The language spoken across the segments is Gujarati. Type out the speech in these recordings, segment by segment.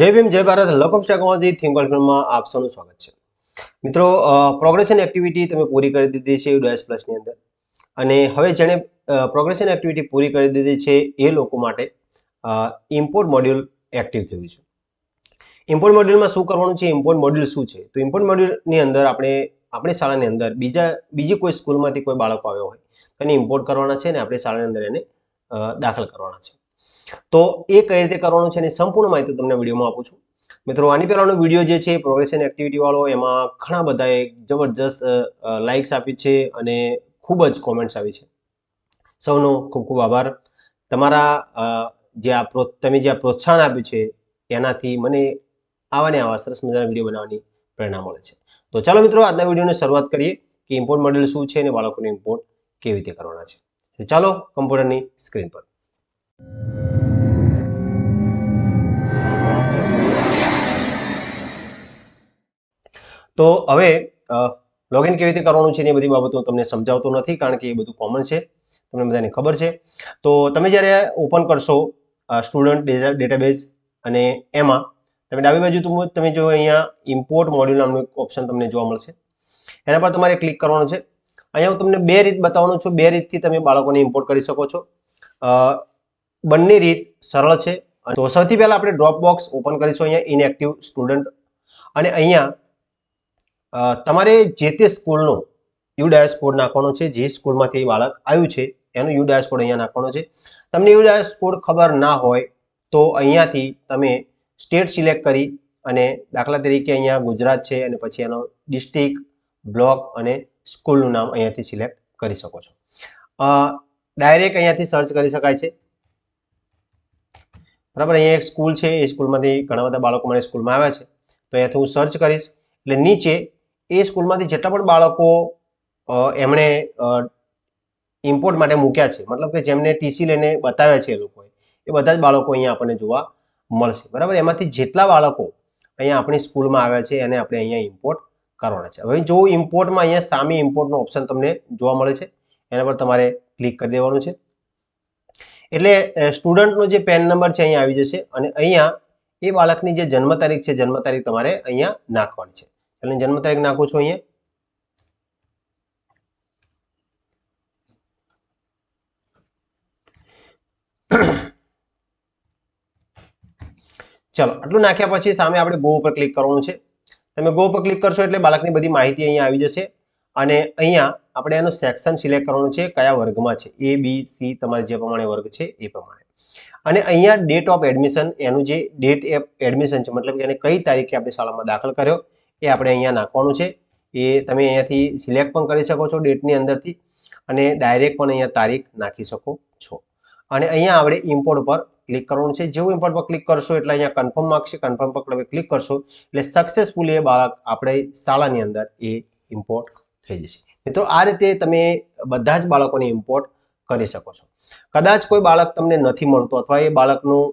જય ભીમ, જય ભારત. લકમ ટેકનોલોજી થિંક વર્લ્ડમાં આપ સૌનું સ્વાગત છે. મિત્રો પ્રોગ્રેશન એક્ટિવિટી તમે પૂરી કરી દીધી છે ડોએસ પ્લસની અંદર. અને હવે જેણે પ્રોગ્રેશન એક્ટિવિટી પૂરી કરી દીધી છે એ લોકો માટે ઇમ્પોર્ટ મોડ્યુલ એક્ટિવ થયું છે. ઇમ્પોર્ટ મોડ્યુલમાં શું કરવાનું છે? ઇમ્પોર્ટ મોડ્યુલ શું છે? તો ઇમ્પોર્ટ મોડ્યુલની અંદર આપણે, આપણી શાળાની અંદર બીજા, બીજી કોઈ સ્કૂલમાંથી કોઈ બાળકો આવ્યો હોય તો એને ઇમ્પોર્ટ કરવાના છે અને આપણી શાળાની અંદર એને દાખલ કરવાના છે. તો એ કઈ રીતે કરવાનું છે એની સંપૂર્ણ માહિતી તમને વિડીયોમાં આપું છું. મિત્રો, આની પહેલાંનો વીડિયો જે છે પ્રોગ્રેશન એક્ટિવિટી વાળો, એમાં ઘણા બધાએ જબરજસ્ત લાઇક્સ આપી છે અને ખૂબ જ કોમેન્ટ્સ આવી છે. સૌનો ખૂબ ખૂબ આભાર. તમારા જે આ તમે જે પ્રોત્સાહન આપ્યું છે, એનાથી મને આવા ને આવા સરસ મજાના વીડિયો બનાવવાની પ્રેરણા મળે છે. તો ચાલો મિત્રો, આજના વિડીયોની શરૂઆત કરીએ કે ઇમ્પોર્ટ મોડેલ શું છે અને બાળકોને ઇમ્પોર્ટ કેવી રીતે કરવાના છે. ચાલો કમ્પ્યુટરની સ્ક્રીન પર. તો હવે લોગિન કેવી રીતે કરવાનું છે એ બધી બાબતો તમને સમજાવતો નથી કારણ કે એ બધું કોમન છે. તમને બધાને ખબર છે. તો તમે જ્યારે ઓપન કરશો સ્ટુડન્ટ ડેટાબેઝ અને એમાં, તમે ડાબી બાજુ તમે- જો અહીંયા ઇમ્પોર્ટ મોડ્યુલ નામનું એક ઓપ્શન તમને જોવા મળશે. એના પર તમારે ક્લિક કરવાનું છે. અહીંયા હું તમને બે રીત બતાવવાનું છું. બે રીતથી તમે બાળકોને ઇમ્પોર્ટ કરી શકો છો. બંને રીત સરળ છે. તો સૌથી પહેલાં આપણે ડ્રોપ બોક્સ ઓપન કરીશું અહીંયા ઇનએક્ટિવ સ્ટુડન્ટ અને અહીંયા તમારે જે તે સ્કૂલનો યુ ડાયસ કોડ નાખવાનો છે, જે સ્કૂલમાંથી બાળક આવ્યું છે, એનો યુ ડાયસ કોડ અહીંયા નાખવાનો છે. તમને યુ ડાયસ કોડ ખબર ના હોય તો અહીંયાથી તમે સ્ટેટ સિલેક્ટ કરી અને દાખલા તરીકે અહીંયા ગુજરાત છે અને પછી એનો ડિસ્ટ્રિક્ટ, બ્લોક અને સ્કૂલનું નામ અહીંયાથી સિલેક્ટ કરી શકો છો. ડાયરેક્ટ અહીંયાથી સર્ચ કરી શકાય છે. બરાબર, અહીંયા એક સ્કૂલ છે, એ સ્કૂલમાંથી ઘણા બધા બાળકો મારી સ્કૂલમાં આવ્યા છે. તો અહીંયાથી હું સર્ચ કરીશ. એટલે નીચે એ સ્કૂલમાંથી જેટલા પણ બાળકો એમણે ઇમ્પોર્ટ માટે મૂક્યા છે, મતલબ કે જેમને ટીસી લઈને બતાવ્યા છે એ લોકોએ, એ બધા જ બાળકો અહીંયા આપણને જોવા મળશે, બરાબર? એમાંથી જેટલા બાળકો અહીંયા આપણી સ્કૂલમાં આવ્યા છે, એને આપણે અહીંયા ઇમ્પોર્ટ કરવાના છે. હવે જો ઇમ્પોર્ટમાં અહીંયા સામે ઇમ્પોર્ટનો ઓપ્શન તમને જોવા મળે છે, એના પર તમારે ક્લિક કરી દેવાનું છે. એટલે સ્ટુડન્ટનો જે પેન નંબર છે અહીંયા આવી જશે અને અહીંયા એ બાળકની જે જન્મ તારીખ છે, જન્મ તારીખ તમારે અહીંયા નાખવાની છે. એટલે જન્મ તારીખ નાખું છું અહીંયા? ચલો, આટલું નાખ્યા પછી સામે આપણે ગો ઉપર ક્લિક કરવાનું છે. તમે ગો ઉપર ક્લિક કરશો એટલે બાળકની બધી માહિતી અહીંયા આવી જશે. અને અહીંયા આપણે એનું સેક્શન સિલેક્ટ કરવાનું છે, કયા વર્ગમાં છે. એ બી સી તમારે જે પ્રમાણે વર્ગ છે એ પ્રમાણે. અને અહીંયા ડેટ ઓફ એડમિશન એનું જે ડેટ એડમિશન છે, મતલબ કે એને કઈ તારીખે આપણે શાળામાં દાખલ કર્યો. એ આપણે અહીંયા નાખવાનું છે. એ તમે અહીંયાથી સિલેક્ટ પણ કરી શકો છો ડેટની અંદરથી અને ડાયરેક્ટ પણ અહીંયા તારીખ નાખી શકો છો. અને અહીંયા આપણે ઇમ્પોર્ટ પર ક્લિક કરવાનું છે. જેવું ઇમ્પોર્ટ પર ક્લિક કરશો એટલે અહીંયા કન્ફર્મ માગશે. કન્ફર્મ પર તમે ક્લિક કરશો એટલે સક્સેસફુલી એ બાળક આપણે શાળાની અંદર એ ઇમ્પોર્ટ થઈ જશે. મિત્રો, આ રીતે તમે બધા જ બાળકોને ઇમ્પોર્ટ કરી શકો છો. કદાચ કોઈ બાળક તમને નથી મળતું અથવા એ બાળકનું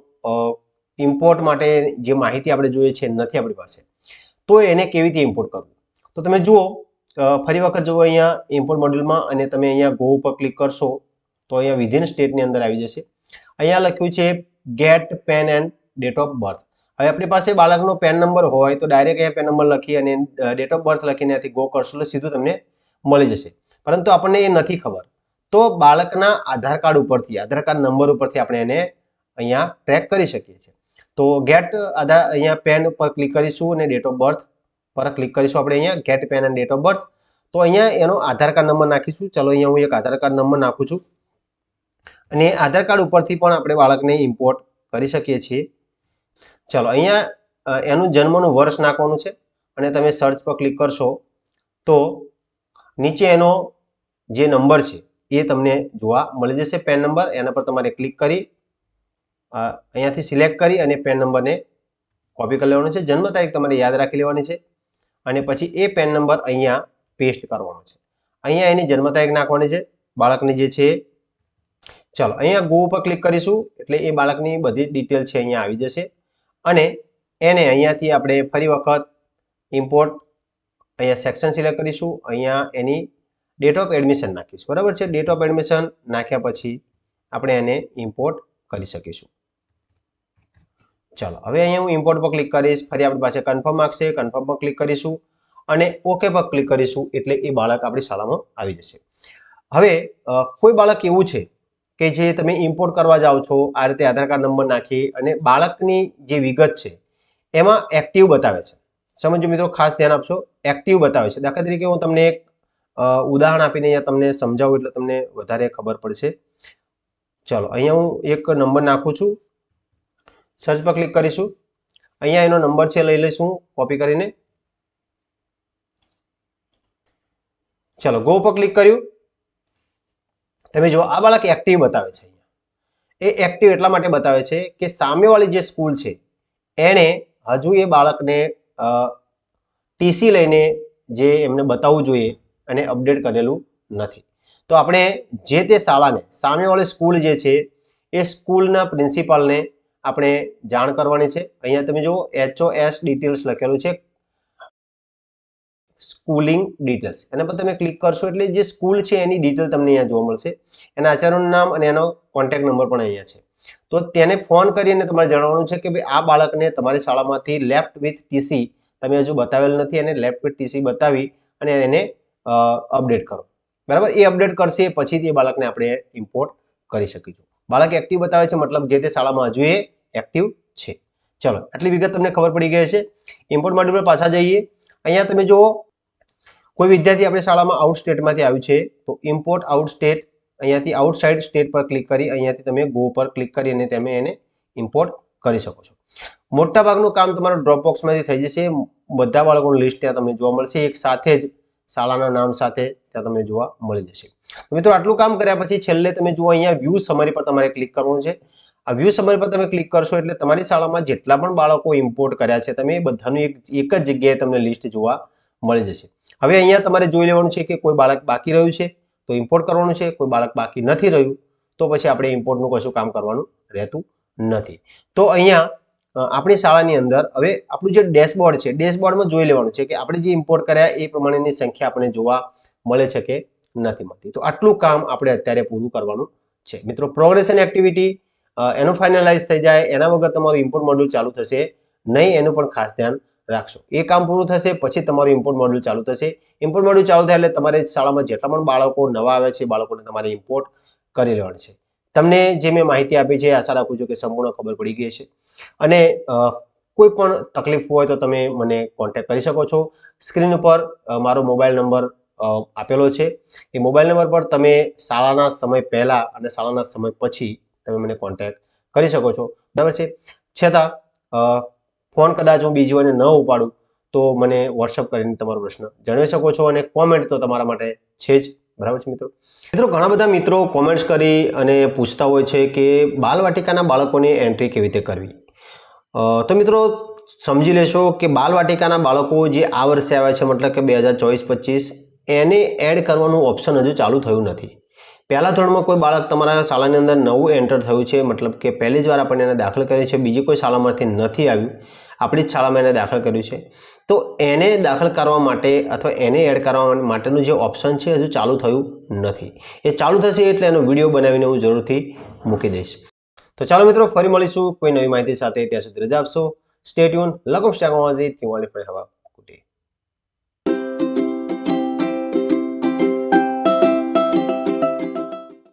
ઇમ્પોર્ટ માટે જે માહિતી આપણે જોઈએ છે નથી આપણી પાસે. તો એને કેવી રીતે ઇમ્પોર્ટ કરવું? તો તમે જુઓ ફરી વખત જુઓ અહીંયા ઇમ્પોર્ટ મોડ્યુલમાં અને તમે અહીંયા ગો ઉપર ક્લિક કરશો, તો અહીંયા વિધિન સ્ટેટની અંદર આવી જશે. અહીંયા લખ્યું છે get PAN and date of birth હવે આપણી પાસે બાળકનો પેન નંબર હોય તો ડાયરેક્ટ અહીંયા પેન નંબર લખી અને ડેટ ઓફ બર્થ લખીને ત્યાંથી ગો કરશો એટલે સીધું તમને મળી જશે. પરંતુ આપણને એ નથી ખબર. તો બાળકના આધાર કાર્ડ ઉપરથી, આધાર કાર્ડ નંબર ઉપરથી આપણે એને અહીંયા ટ્રેક કરી શકીએ છીએ. તો ગેટ આધાર અહીંયા પેન પર ક્લિક કરીશું અને ડેટ ઓફ બર્થ પર ક્લિક કરીશું આપણે અહીંયા get PAN and date of birth તો અહીંયા એનો આધાર કાર્ડ નંબર નાખીશું. ચલો અહીંયા હું એક આધાર કાર્ડ નંબર નાખું છું. અને આધાર કાર્ડ ઉપરથી પણ આપણે બાળકને ઇમ્પોર્ટ કરી શકીએ છીએ. ચલો અહીંયા એનું જન્મનું વર્ષ નાખવાનું છે. અને તમે સર્ચ પર ક્લિક કરશો તો નીચે એનો જે નંબર છે એ તમને જોવા મળી જશે પેન નંબર એના પર તમારે ક્લિક કરી અહીંયાથી સિલેક્ટ કરી અને પેન નંબરને કોપી કરી લેવાનો છે. જન્મ તારીખ તમારે યાદ રાખી લેવાની છે અને પછી એ પેન નંબર અહીંયા પેસ્ટ કરવાનો છે. અહીંયા એની જન્મ તારીખ નાખવાની છે. બાળકની જે છે. ચાલો, અહીંયા ગો ઉપર ક્લિક કરીશું એટલે એ બાળકની બધી ડિટેલ છે અહીંયા આવી જશે. અને એને અહીંયાથી આપણે ફરી વખત ઇમ્પોર્ટ અહીંયા સેક્શન સિલેક્ટ કરીશું. અહીંયા એની ડેટ ઓફ એડમિશન નાખીશું. બરાબર છે? ડેટ ઓફ એડમિશન નાખ્યા પછી આપણે એને ઇમ્પોર્ટ કરી શકીશું. ચાલો, હવે અહીંયા હું ઇમ્પોર્ટ પર ક્લિક કરીશ, ફરી આપણી પાસે કન્ફર્મ માગશે કન્ફર્મ પર ક્લિક કરીશું અને ઓકે પર ક્લિક કરીશું એટલે એ બાળક આપણી શાળામાં આવી જશે. હવે કોઈ બાળક એવું છે કે જે તમે ઇમ્પોર્ટ કરવા જાઓ છો, આ રીતે આધાર કાર્ડ નંબર નાખી અને બાળકની જે વિગત છે, એમાં એક્ટિવ બતાવે છે. સમજો મિત્રો, ખાસ ધ્યાન આપશો એક્ટિવ બતાવે છે. દાખલા તરીકે હું તમને એક ઉદાહરણ આપીને અહીંયા તમને સમજાવું એટલે તમને વધારે ખબર પડશે. ચલો, અહીંયા હું એક નંબર નાખું છું. સર્ચ પર ક્લિક કરીશું. અહીંયા એનો નંબર છે, લઈ લઈશું કોપી કરીને. ચલો ગો પર ક્લિક કર્યું. તમે જો આ બાળક એક્ટિવ બતાવે છે એ એક્ટિવ એટલા માટે બતાવે છે કે સામેવાળી જે સ્કૂલ છે, એણે હજુ એ બાળકને ટીસી લઈને જે એમને બતાવવું જોઈએ અને અપડેટ કરેલું નથી. તો આપણે જે તે શાળાને સામેવાળી સ્કૂલ જે છે, એ સ્કૂલના પ્રિન્સિપાલને આપણે જાણ કરવાની છે. અહીંયા તમે જુઓ એચઓએસ ડિટેલ્સ લખેલું છે. સ્કૂલિંગ ડિટેલ્સ એના પર તમે ક્લિક કરશો એટલે જે સ્કૂલ છે એની ડિટેલ તમને અહીંયા જોવા મળશે. એના આચાર્યનું નામ અને એનો કોન્ટેક્ટ નંબર પણ અહીંયા છે. તો તેને ફોન કરીને તમારે જણાવવાનું છે કે ભાઈ, આ બાળકને તમારી શાળામાંથી લેફ્ટ વિથ ટીસી તમે હજુ બતાવેલ નથી એને લેફ્ટ વિથ ટીસી બતાવી અને એને અપડેટ કરો. બરાબર? એ અપડેટ કરશે પછી તે બાળકને આપણે ઇમ્પોર્ટ કરી શકીશું. બાળક એક્ટિવ બતાવે છે, મતલબ જે તે શાળામાં હજુ એ એક્ટિવ છે. ચલો, આટલી વિગત તમને ખબર પડી ગઈ છે ઇમ્પોર્ટ મોડ્યુલ પર પાછા જઈએ. અહીંયા તમે જુઓ, કોઈ વિદ્યાર્થી આપણી શાળામાં આઉટ સ્ટેટમાંથી આવ્યું છે, તો ઇમ્પોર્ટ આઉટ સ્ટેટ અહીંયાથી આઉટસાઇડ સ્ટેટ પર ક્લિક કરી, અહીંયાથી તમે ગો પર ક્લિક કરી અને તમે એને ઇમ્પોર્ટ કરી શકો છો. મોટાભાગનું કામ તમારું ડ્રોપબોક્સમાંથી થઈ જશે. બધા બાળકોનું લિસ્ટ ત્યાં તમને જોવા મળશે. એક સાથે જ શાળાના નામ સાથે ત્યાં તમને જોવા મળી જશે. મિત્રો આટલું કામ કર્યા પછી છેલ્લે તમે જુઓ અહીંયા વ્યૂ સમરી પર તમારે ક્લિક કરવાનું છે. આ વ્યૂ સમરી પર તમે ક્લિક કરશો એટલે તમારી શાળામાં જેટલા પણ બાળકો ઇમ્પોર્ટ કર્યા છે તમે એ બધાનું એક એક જ જગ્યાએ તમને લિસ્ટ જોવા મળી જશે. હવે અહીંયા તમારે જોઈ લેવાનું છે કે કોઈ બાળક બાકી રહ્યું છે, તો ઇમ્પોર્ટ કરવાનું છે. કોઈ બાળક બાકી નથી રહ્યું, તો પછી આપણે ઇમ્પોર્ટનું કશું કામ કરવાનું રહેતું નથી. તો અહીંયા આપણી શાળાની અંદર હવે આપણું જે ડેશબોર્ડ છે ડેશબોર્ડમાં જોઈ લેવાનું છે કે આપણે જે ઇમ્પોર્ટ કર્યા એ પ્રમાણેની સંખ્યા આપણે જોવા મળે છે કે નથી મળતી. તો આટલું કામ આપણે અત્યારે પૂરું કરવાનું છે. મિત્રો પ્રોગ્રેશન એક્ટિવિટી એનું ફાઇનલાઇઝ થઈ જાય, એના વગર તમારું ઇમ્પોર્ટ મોડ્યુલ ચાલુ થશે નહીં, એનું પણ ખાસ ધ્યાન રાખશો. એ કામ પૂરું થશે, પછી તમારું ઇમ્પોર્ટ મોડ્યુલ ચાલુ થશે. ઇમ્પોર્ટ મોડ્યુલ ચાલુ થાય એટલે તમારે શાળામાં જેટલા પણ બાળકો નવા આવે છે બાળકોને તમારે ઇમ્પોર્ટ કરી લેવાનું છે. તમને જે મેં માહિતી આપી છે આશા રાખું છું કે સંપૂર્ણ ખબર પડી ગઈ છે અને કોઈ પણ તકલીફ હોય તો તમે મને કોન્ટેક્ટ કરી શકો છો. સ્ક્રીન ઉપર મારો મોબાઈલ નંબર આપેલો છે એ મોબાઈલ નંબર પર તમે શાળાના સમય પહેલાં અને શાળાના સમય પછી તમે મને કોન્ટેક્ટ કરી શકો છો. બરાબર છે? છતાં ફોન કદાચ હું બીજી વાર ન ઉપાડું તો મને વોટ્સઅપ કરીને તમારો પ્રશ્ન જણાવી શકો છો અને કોમેન્ટ તો તમારા માટે છે જ. બરાબર છે મિત્રો? મિત્રો, ઘણા બધા મિત્રો કોમેન્ટ્સ કરી અને પૂછતા હોય છે કે બાલવાટિકાના બાળકોની એન્ટ્રી કેવી રીતે કરવી? તો મિત્રો, સમજી લેશો કે બાલવાટિકાના બાળકો જે આ વર્ષે આવ્યા છે, મતલબ કે બે હજાર ચોવીસ પચીસ એને એડ કરવાનું ઓપ્શન હજુ ચાલુ થયું નથી. પહેલા ધોરણમાં કોઈ બાળક તમારા શાળાની અંદર નવું એન્ટર થયું છે, મતલબ કે પહેલી જ વાર આપણને એને દાખલ કર્યું છે, બીજી કોઈ શાળામાંથી નથી આવ્યું, આપણી જ શાળામાં એને દાખલ કર્યું છે. તો એને દાખલ કરવા માટે અથવા એને એડ કરવા માટેનું જે ઓપ્શન છે હજુ ચાલુ થયું નથી. એ ચાલુ થશે એટલે એનો વીડિયો બનાવીને હું જરૂરથી મૂકી દઈશ. તો ચાલો મિત્રો, ફરી મળીશું કોઈ નવી માહિતી સાથે. ત્યાં સુધી રજા આપશો. સ્ટેટ્યુન લકમ સ્ટેકનોલોજી થી ઓનલી ફોર હવા.